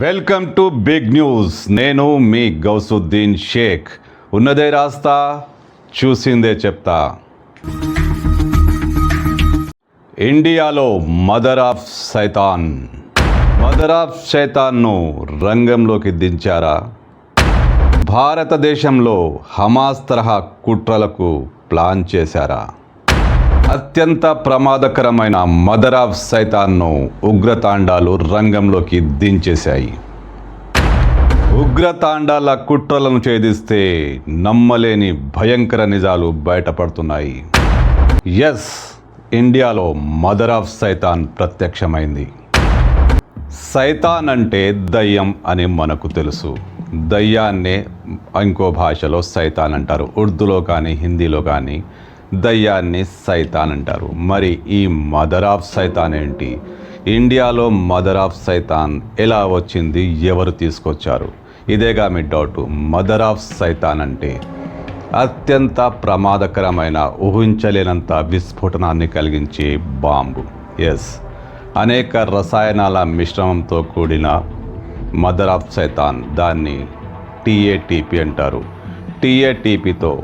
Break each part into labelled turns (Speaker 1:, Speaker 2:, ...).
Speaker 1: Welcome to big news. నేను మీ గౌసుద్దీన్ షేక్. ఉన్నదే రాస్తా చూసిందే చెప్తా. ఇండియాలో mother of Satan. Mother of సైతాన్ను రంగంలోకి దించారా? భారతదేశంలో హమాస్ తరహా కుట్రలకు ప్లాన్ చేశారా? అత్యంత ప్రమాదకరమైన మదర్ ఆఫ్ సైతాన్ను ఉగ్రతాండాలు రంగంలోకి దించేశాయి. ఉగ్రతాండాల కుట్రలను ఛేదిస్తే నమ్మలేని భయంకర నిజాలు బయటపడుతున్నాయి. ఎస్ ఇండియాలో మదర్ ఆఫ్ సైతాన్ ప్రత్యక్షమైంది. సైతాన్ అంటే దయ్యం అని మనకు తెలుసు. దయ్యాన్నే ఇంకో భాషలో సైతాన్ అంటారు. ఉర్దూలో కానీ హిందీలో కానీ దయ్యాన్ని సైతాన్ అంటారు. మరి ఈ మదర్ ఆఫ్ సైతాన్ ఏంటి? ఇండియాలో మదర్ ఆఫ్ సైతాన్ ఎలా వచ్చింది? ఎవరు తీసుకొచ్చారు? ఇదేగా మీ డౌట్. మదర్ ఆఫ్ సైతాన్ అంటే అత్యంత ప్రమాదకరమైన ఊహించలేనంత విస్ఫోటనాన్ని కలిగించే బాంబు. ఎస్ అనేక రసాయనాల మిశ్రమంతో కూడిన మదర్ ఆఫ్ సైతాన్ దాన్ని టీఏటీపీ అంటారు. టీఏటీపీతో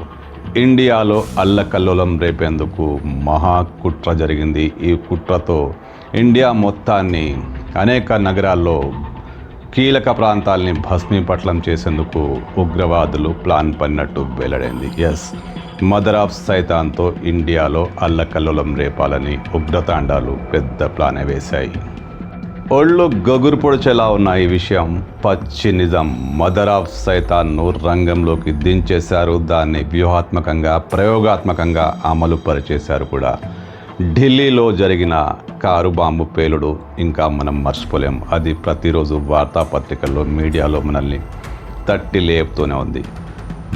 Speaker 1: ఇండియాలో అల్లకల్లోలం రేపేందుకు మహా కుట్ర జరిగింది. ఈ కుట్రతో ఇండియా మొత్తాన్ని అనేక నగరాల్లో కీలక ప్రాంతాల్ని భస్మీపట్లం చేసేందుకు ఉగ్రవాదులు ప్లాన్ పడినట్టు వెల్లడైంది. ఎస్. మదర్ ఆఫ్ సైతాన్తో ఇండియాలో అల్లకల్లోలం రేపాలని ఉగ్రతాండాలు పెద్ద ప్లాన్ వేశాయి. ఒళ్ళు గగురు పొడిచేలా ఉన్న ఈ విషయం పచ్చి నిజం. మదర్ ఆఫ్ సైతాన్ను రంగంలోకి దించేశారు. దాన్ని వ్యూహాత్మకంగా ప్రయోగాత్మకంగా అమలు పరిచేశారు కూడా. ఢిల్లీలో జరిగిన కారు బాంబు పేలుడు ఇంకా మనం మర్చిపోలేం. అది ప్రతిరోజు వార్తాపత్రికల్లో మీడియాలో మనల్ని తట్టి లేపుతూనే ఉంది.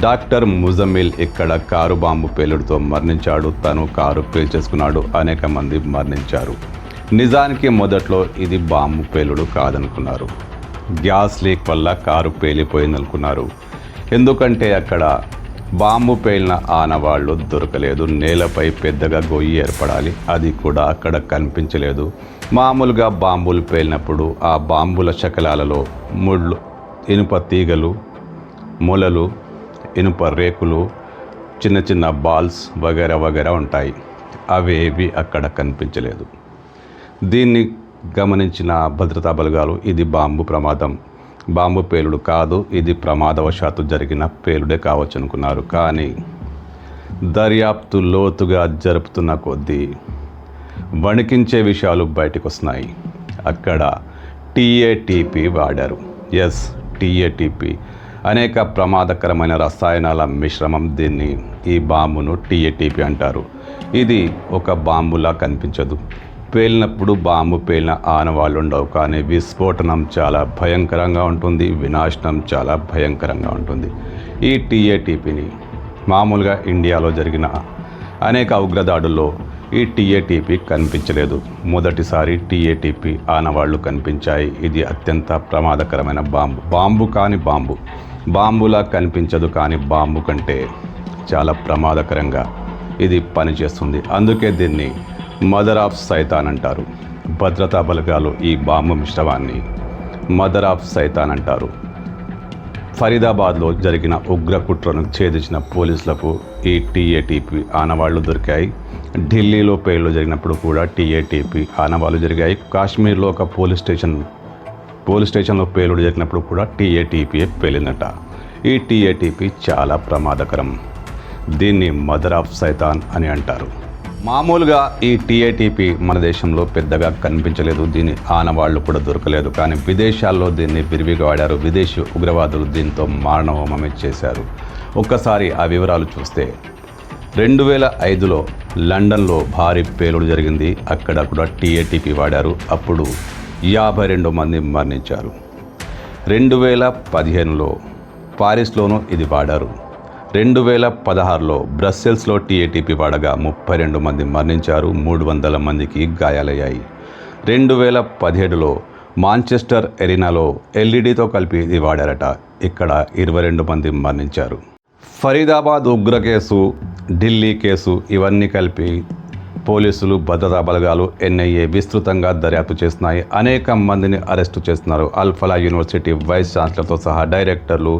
Speaker 1: డాక్టర్ ముజమిల్ ఇక్కడ కారు బాంబు పేలుడుతో మరణించాడు. తను కారు పేల్చేసుకున్నాడు. అనేక మంది మరణించారు. నిజానికి మొదట్లో ఇది బాంబు పేలుడు కాదనుకున్నారు. గ్యాస్ లీక్ వల్ల కారు పేలిపోయిందనుకున్నారు. ఎందుకంటే అక్కడ బాంబు పేలిన ఆనవాళ్ళు దొరకలేదు. నేలపై పెద్దగా గొయ్యి ఏర్పడాలి. అది కూడా అక్కడ కనిపించలేదు. మామూలుగా బాంబులు పేలినప్పుడు ఆ బాంబుల శకలాలలో ముళ్ళు ఇనుప తీగలు మొలలు ఇనుప రేకులు చిన్న చిన్న బాల్స్ వగేర వగేర ఉంటాయి. అవేవి అక్కడ కనిపించలేదు. దీన్ని గమనించిన భద్రతా బలగాలు ఇది బాంబు ప్రమాదం. బాంబు పేలుడు కాదు ఇది ప్రమాదవశాత్తు జరిగిన పేలుడే కావచ్చు అనుకున్నారు కానీ దర్యాప్తు లోతుగా జరుపుతున్న కొద్దీ వణికించే విషయాలు బయటకు వస్తున్నాయి అక్కడ టీఏటీపీ వాడారు. ఎస్ టీఏటీపీ అనేక ప్రమాదకరమైన రసాయనాల మిశ్రమం దీన్ని ఈ బాంబును టీఏటీపీ అంటారు. ఇది ఒక బాంబులా కనిపించదు. పేలినప్పుడు బాంబు పేలిన ఆనవాళ్ళు ఉండవు కానీ విస్ఫోటనం చాలా భయంకరంగా ఉంటుంది వినాశనం చాలా భయంకరంగా ఉంటుంది. ఈ టీఏటీపీని మామూలుగా ఇండియాలో జరిగిన అనేక ఉగ్రదాడుల్లో ఈ టీఏటీపీ కనిపించలేదు. మొదటిసారి టీఏటీపీ ఆనవాళ్ళు కనిపించాయి. ఇది అత్యంత ప్రమాదకరమైన బాంబు. బాంబు కాని బాంబు. బాంబులా కనిపించదు కానీ బాంబు కంటే చాలా ప్రమాదకరంగా ఇది పనిచేస్తుంది. అందుకే దీన్ని మదర్ ఆఫ్ సైతాన్ అంటారు. భద్రతా బలగాలు ఈ బాంబు మిశ్రమాన్ని మదర్ ఆఫ్ సైతాన్ అంటారు. ఫరీదాబాద్లో జరిగిన ఉగ్ర కుట్రను ఛేదించిన పోలీసులకు ఈ టీఏటీపీ ఆనవాళ్ళు దొరికాయి. ఢిల్లీలో పేర్లు జరిగినప్పుడు కూడా టీఏటీపీ ఆనవాళ్ళు జరిగాయి. కాశ్మీర్లో ఒక పోలీస్ స్టేషన్ పోలీస్ స్టేషన్లో పేలుడు జరిగినప్పుడు కూడా టీఏటీపీఏ పేలిందట. ఈ టీఏటీపీ చాలా ప్రమాదకరం. దీన్ని మదర్ ఆఫ్ సైతాన్ అని అంటారు. మామూలుగా ఈ టీఏటీపీ మన దేశంలో పెద్దగా కనిపించలేదు. దీని ఆనవాళ్ళు కూడా దొరకలేదు. కానీ విదేశాల్లో దీన్ని విరివిగా వాడారు. విదేశీ ఉగ్రవాదులు దీంతో మారణహోమమే చేశారు. ఒక్కసారి ఆ వివరాలు చూస్తే రెండు వేల ఐదులో లండన్లో భారీ పేలుడు జరిగింది. అక్కడ కూడా టీఏటీపీ వాడారు. అప్పుడు యాభై రెండు మంది మరణించారు. రెండు వేల పదిహేనులో పారిస్లోనూ ఇది వాడారు. రెండు వేల పదహారులో బ్రస్సెల్స్లో టీఏటీపీ వాడగా ముప్పై రెండు మంది మరణించారు మూడు వందల మందికి గాయాలయ్యాయి. రెండు వేల పదిహేడులో మాంచెస్టర్ ఎరీనాలో ఎల్ఈడితో కలిపి ఇది వాడారట. ఇక్కడ ఇరవై రెండు మంది మరణించారు. ఫరీదాబాద్ ఉగ్ర కేసు ఢిల్లీ కేసు ఇవన్నీ కలిపి పోలీసులు భద్రతా బలగాలు ఎన్ఐఏ విస్తృతంగా దర్యాప్తు చేస్తున్నాయి. అనేక మందిని అరెస్టు చేస్తున్నారు. అల్ఫలా యూనివర్సిటీ వైస్ ఛాన్సలర్తో సహా డైరెక్టర్లు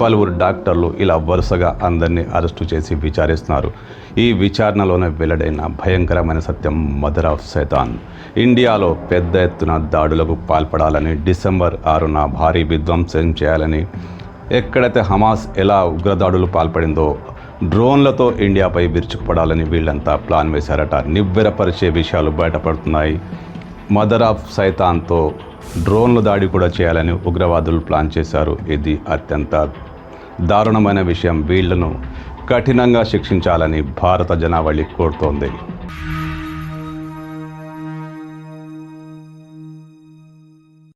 Speaker 1: పలువురు డాక్టర్లు ఇలా వరుసగా అందరినీ అరెస్టు చేసి విచారిస్తున్నారు. ఈ విచారణలోనే వెల్లడైన భయంకరమైన సత్యం మదర్ ఆఫ్ సైతాన్. ఇండియాలో పెద్ద ఎత్తున దాడులకు పాల్పడాలని డిసెంబర్ ఆరున భారీ విధ్వంసం చేయాలని ఎక్కడైతే హమాస్ ఎలా ఉగ్రదాడులు పాల్పడిందో డ్రోన్లతో ఇండియాపై విరుచుకుపడాలని వీళ్ళంతా ప్లాన్ వేశారట. నివ్వెరపరిచే విషయాలు బయటపడుతున్నాయి. మదర్ ఆఫ్ సైతాన్తో డ్రోన్ల దాడి కూడా చేయాలని ఉగ్రవాదులు ప్లాన్ చేశారు. ఇది అత్యంత దారుణమైన విషయం. వీళ్ళను కఠినంగా శిక్షించాలని భారత జనావళి కోరుతోంది.